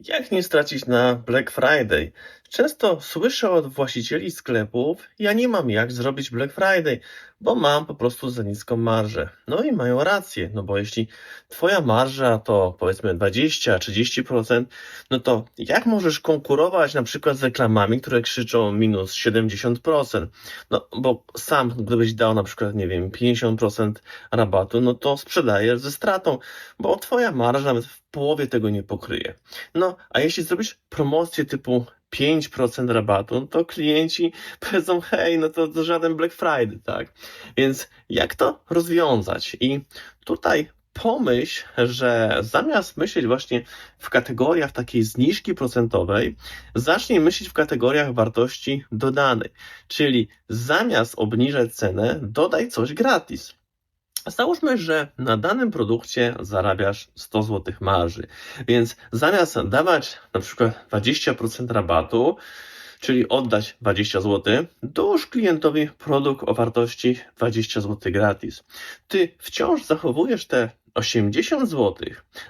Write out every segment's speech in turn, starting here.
Jak nie stracić na Black Friday? Często słyszę od właścicieli sklepów, ja nie mam jak zrobić Black Friday, bo mam po prostu za niską marżę. No i mają rację, no bo jeśli twoja marża to powiedzmy 20-30%, no to jak możesz konkurować na przykład z reklamami, które krzyczą minus 70%? No bo sam gdybyś dał na przykład, nie wiem, 50% rabatu, no to sprzedajesz ze stratą, bo twoja marża nawet w połowie tego nie pokryje. No, a jeśli zrobisz promocję typu 5% rabatu, no to klienci powiedzą, hej, no to, to żaden Black Friday, tak? Więc jak to rozwiązać? I tutaj pomyśl, że zamiast myśleć właśnie w kategoriach takiej zniżki procentowej, zacznij myśleć w kategoriach wartości dodanej. Czyli zamiast obniżać cenę, dodaj coś gratis. Załóżmy, że na danym produkcie zarabiasz 100 zł marży, więc zamiast dawać na przykład 20% rabatu, czyli oddać 20 zł, dołóż klientowi produkt o wartości 20 zł gratis. Ty wciąż zachowujesz te 80 zł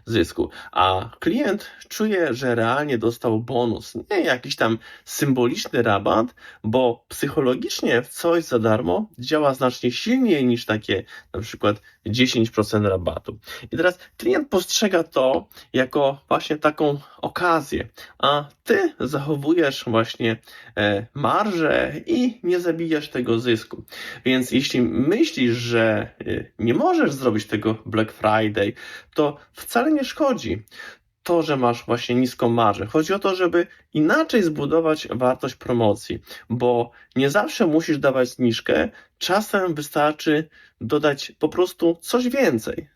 zysku, a klient czuje, że realnie dostał bonus, nie jakiś tam symboliczny rabat, bo psychologicznie coś za darmo działa znacznie silniej niż takie na przykład 10% rabatu. I teraz klient postrzega to jako właśnie taką okazję, a ty zachowujesz właśnie e, marżę i nie zabijasz tego zysku. Więc jeśli myślisz, że e, nie możesz zrobić tego Black Friday, to wcale nie szkodzi to, że masz właśnie niską marżę. Chodzi o to, żeby inaczej zbudować wartość promocji, bo nie zawsze musisz dawać zniżkę, czasem wystarczy dodać po prostu coś więcej.